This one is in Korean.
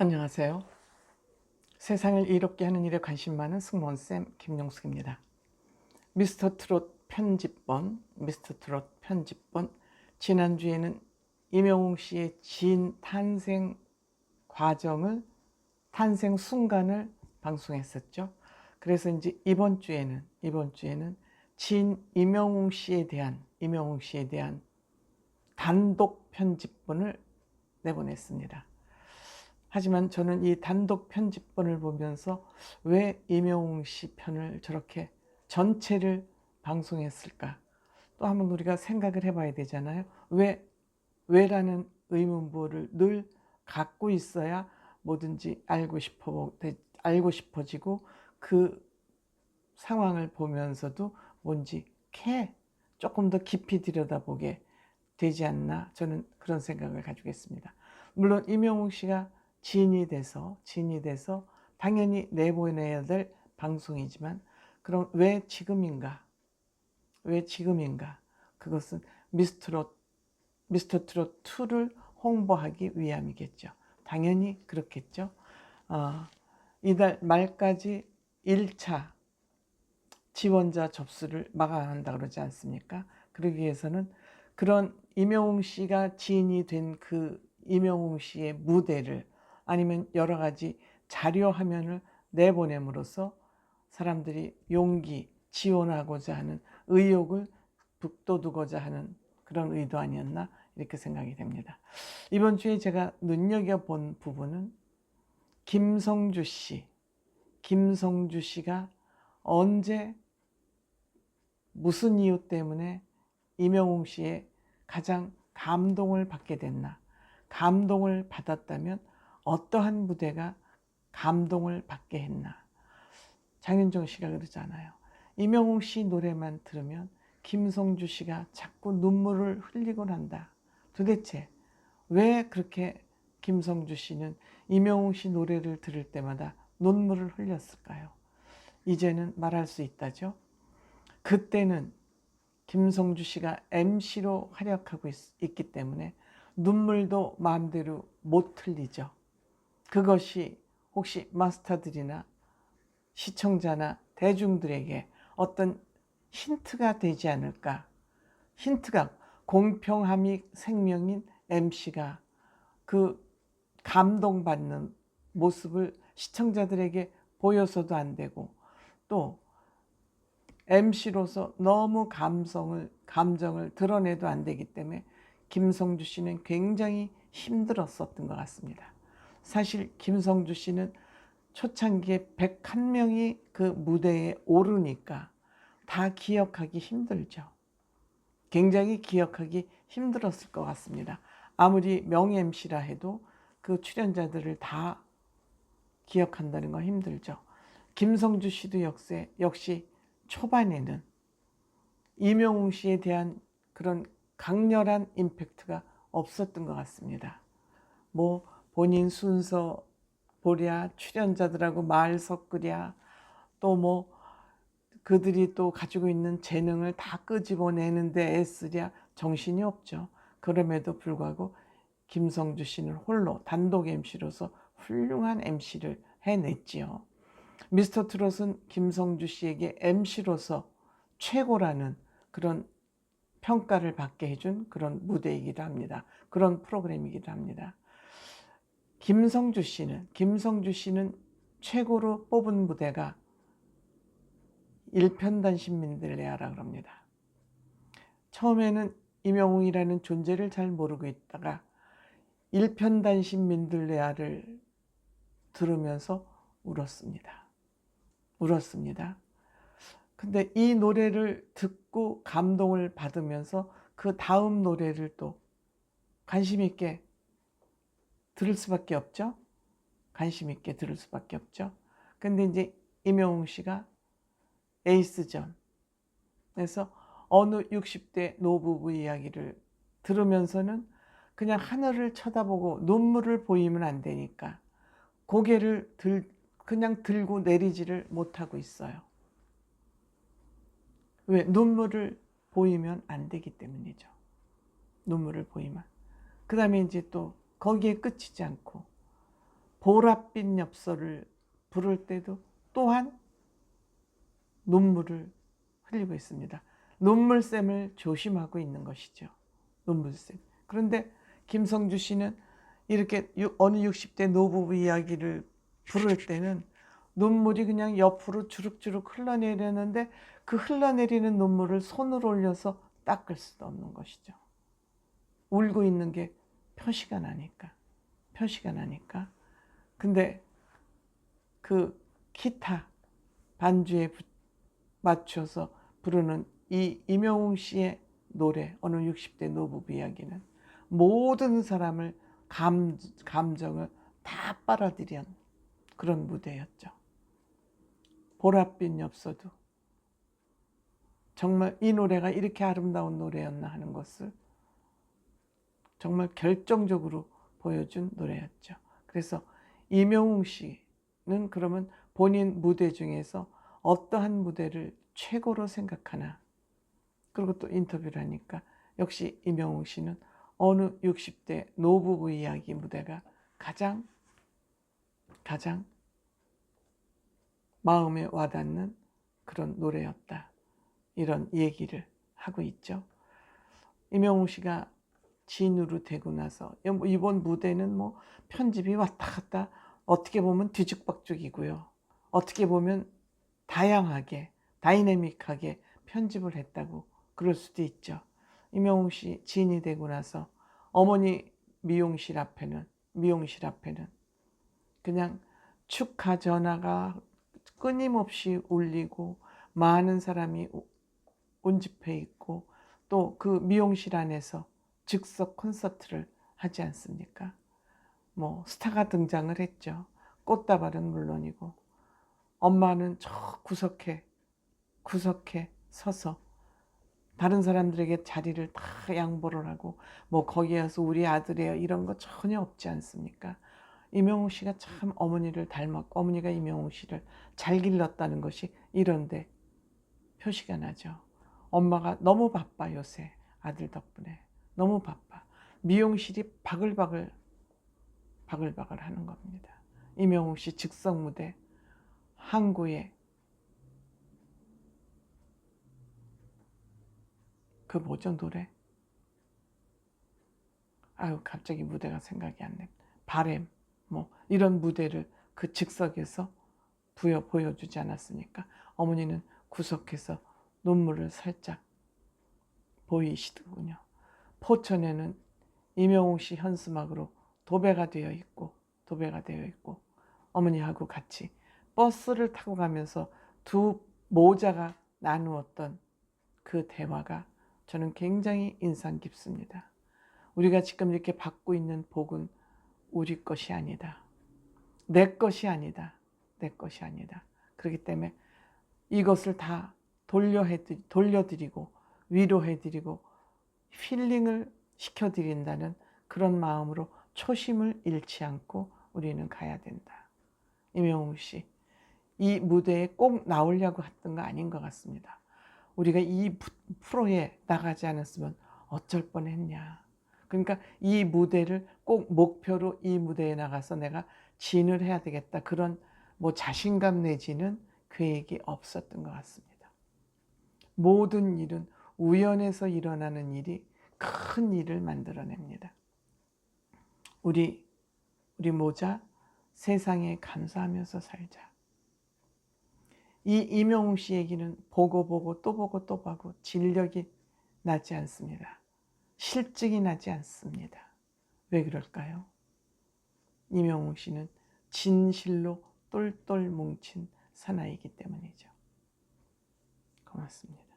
안녕하세요. 세상을 이롭게 하는 일에 관심 많은 승무원쌤 김용숙입니다. 미스터 트롯 편집본, 미스터 트롯 편집본. 지난주에는 임영웅 씨의 진 탄생 과정을, 탄생 순간을 방송했었죠. 그래서 이제 이번 주에는, 이번 주에는 진 임영웅 씨에 대한, 임영웅 씨에 대한 단독 편집본을 내보냈습니다. 하지만 저는 이 단독 편집본을 보면서 왜 임영웅 씨 편을 저렇게 전체를 방송했을까? 또 한번 우리가 생각을 해봐야 되잖아요. 왜, 왜라는 의문부를 늘 갖고 있어야 뭐든지 알고 싶어, 알고 싶어지고 그 상황을 보면서도 뭔지 캐 조금 더 깊이 들여다보게 되지 않나 저는 그런 생각을 가지고 있습니다. 물론 임영웅 씨가 진이 돼서 진이 돼서 당연히 내보내야 될 방송이지만 그럼 왜 지금인가? 왜 지금인가? 그것은 미스트롯 미스터 트롯 2를 홍보하기 위함이겠죠. 당연히 그렇겠죠. 어, 이달 말까지 1차 지원자 접수를 막아야 한다 그러지 않습니까? 그러기 위해서는 그런 임영웅 씨가 지인이 된 그 임영웅 씨의 무대를 아니면 여러 가지 자료 화면을 내보냄으로써 사람들이 용기, 지원하고자 하는 의욕을 북돋우고자 하는 그런 의도 아니었나 이렇게 생각이 됩니다. 이번 주에 제가 눈여겨본 부분은 김성주 씨, 김성주 씨가 언제 무슨 이유 때문에 이명웅 씨의 가장 감동을 받게 됐나? 감동을 받았다면 어떠한 무대가 감동을 받게 했나. 장윤정 씨가 그러잖아요. 이명웅 씨 노래만 들으면 김성주 씨가 자꾸 눈물을 흘리곤 한다. 도대체 왜 그렇게 김성주 씨는 이명웅 씨 노래를 들을 때마다 눈물을 흘렸을까요? 이제는 말할 수 있다죠. 그때는 김성주 씨가 MC로 활약하고 있, 있기 때문에 눈물도 마음대로 못 흘리죠. 그것이 혹시 마스터들이나 시청자나 대중들에게 어떤 힌트가 되지 않을까? 힌트가 공평함이 생명인 MC가 그 감동받는 모습을 시청자들에게 보여서도 안 되고 또 MC로서 너무 감성을 감정을 드러내도 안 되기 때문에 김성주 씨는 굉장히 힘들었었던 것 같습니다. 사실 김성주 씨는 초창기에 101명이 그 무대에 오르니까 다 기억하기 힘들죠. 굉장히 기억하기 힘들었을 것 같습니다. 아무리 명예 MC라 해도 그 출연자들을 다 기억한다는 건 힘들죠. 김성주 씨도 역시, 역시 초반에는 이명웅 씨에 대한 그런 강렬한 임팩트가 없었던 것 같습니다. 뭐 본인 순서 보랴, 출연자들하고 말 섞으랴, 또 뭐 그들이 또 가지고 있는 재능을 다 끄집어내는데 애쓰랴 정신이 없죠. 그럼에도 불구하고 김성주 씨는 홀로 단독 MC로서 훌륭한 MC를 해냈지요. 미스터 트롯은 김성주 씨에게 MC로서 최고라는 그런 평가를 받게 해준 그런 무대이기도 합니다. 그런 프로그램이기도 합니다. 김성주 씨는 김성주 씨는 최고로 뽑은 무대가 일편단심 민들레아라 그럽니다. 처음에는 임영웅이라는 존재를 잘 모르고 있다가 일편단심 민들레아를 들으면서 울었습니다. 울었습니다. 근데 이 노래를 듣고 감동을 받으면서 그 다음 노래를 또 관심 있게 들을 수밖에 없죠. 관심 있게 들을 수밖에 없죠. 근데 이제 임영웅 씨가 에이스전. 그래서 어느 60대 노부부 이야기를 들으면서는 그냥 하늘을 쳐다보고 눈물을 보이면 안 되니까 고개를 들, 그냥 들고 내리지를 못하고 있어요. 왜? 눈물을 보이면 안 되기 때문이죠. 눈물을 보이면. 그 다음에 이제 또 거기에 끝이지 않고 보랏빛 엽서를 부를 때도 또한 눈물을 흘리고 있습니다. 눈물샘을 조심하고 있는 것이죠. 눈물샘. 그런데 김성주 씨는 이렇게 유- 어느 60대 노부부 이야기를 부를 때는 눈물이 그냥 옆으로 주룩주룩 흘러내리는데 그 흘러내리는 눈물을 손으로 올려서 닦을 수도 없는 것이죠. 울고 있는 게 표시가 나니까. 표시가 나니까. 근데 그 기타 반주에 부- 맞춰서 부르는 이 임영웅 씨의 노래 어느 60대 노부부 이야기는 모든 사람을 감, 감정을 다 빨아들인 그런 무대였죠. 보랏빛 엽서도 정말 이 노래가 이렇게 아름다운 노래였나 하는 것을 정말 결정적으로 보여준 노래였죠. 그래서 이명웅 씨는 그러면 본인 무대 중에서 어떠한 무대를 최고로 생각하나? 그리고 또 인터뷰를 하니까 역시 이명웅 씨는 어느 60대 노부부 이야기 무대가 가장 가장 마음에 와닿는 그런 노래였다. 이런 얘기를 하고 있죠. 이명웅 씨가 진으로 되고 나서 이번 무대는 뭐 편집이 왔다 갔다 어떻게 보면 뒤죽박죽이고요. 어떻게 보면 다양하게 다이내믹하게 편집을 했다고 그럴 수도 있죠. 이명웅 씨 진이 되고 나서 어머니 미용실 앞에는 미용실 앞에는 그냥 축하 전화가 끊임없이 울리고 많은 사람이 운집해 있고 또 그 미용실 안에서 즉석 콘서트를 하지 않습니까? 뭐 스타가 등장을 했죠. 꽃다발은 물론이고 엄마는 저 구석에 구석에 서서 다른 사람들에게 자리를 다 양보를 하고 뭐 거기에서 우리 아들이에요 이런 거 전혀 없지 않습니까? 이명웅 씨가 참 어머니를 닮았고 어머니가 이명웅 씨를 잘 길렀다는 것이 이런데 표시가 나죠. 엄마가 너무 바빠 요새 아들 덕분에 너무 바빠. 미용실이 바글바글 바글바글 하는 겁니다. 이명웅 씨 즉석 무대 항구에 그 뭐죠 노래? 아유 갑자기 무대가 생각이 안 나. 바램 뭐 이런 무대를 그 즉석에서 부여 보여주지 않았습니까? 어머니는 구석에서 눈물을 살짝 보이시더군요. 포천에는 이명웅 씨 현수막으로 도배가 되어 있고 도배가 되어 있고 어머니하고 같이 버스를 타고 가면서 두 모자가 나누었던 그 대화가 저는 굉장히 인상 깊습니다. 우리가 지금 이렇게 받고 있는 복은 우리 것이 아니다. 내 것이 아니다. 내 것이 아니다. 그렇기 때문에 이것을 다 돌려드리고 위로해드리고 힐링을 시켜드린다는 그런 마음으로 초심을 잃지 않고 우리는 가야 된다. 임영웅 씨, 이 무대에 꼭 나오려고 했던 거 아닌 것 같습니다. 우리가 이 프로에 나가지 않았으면 어쩔 뻔했냐. 그러니까 이 무대를 꼭 목표로 이 무대에 나가서 내가 진을 해야 되겠다. 그런 뭐 자신감 내지는 계획이 없었던 것 같습니다. 모든 일은 우연에서 일어나는 일이 큰 일을 만들어냅니다. 우리 우리 모자 세상에 감사하면서 살자. 이 이명웅 씨 얘기는 보고 보고 또 보고 또 보고 진력이 나지 않습니다. 실증이 나지 않습니다. 왜 그럴까요? 이명웅 씨는 진실로 똘똘 뭉친 사나이기 때문이죠. 고맙습니다.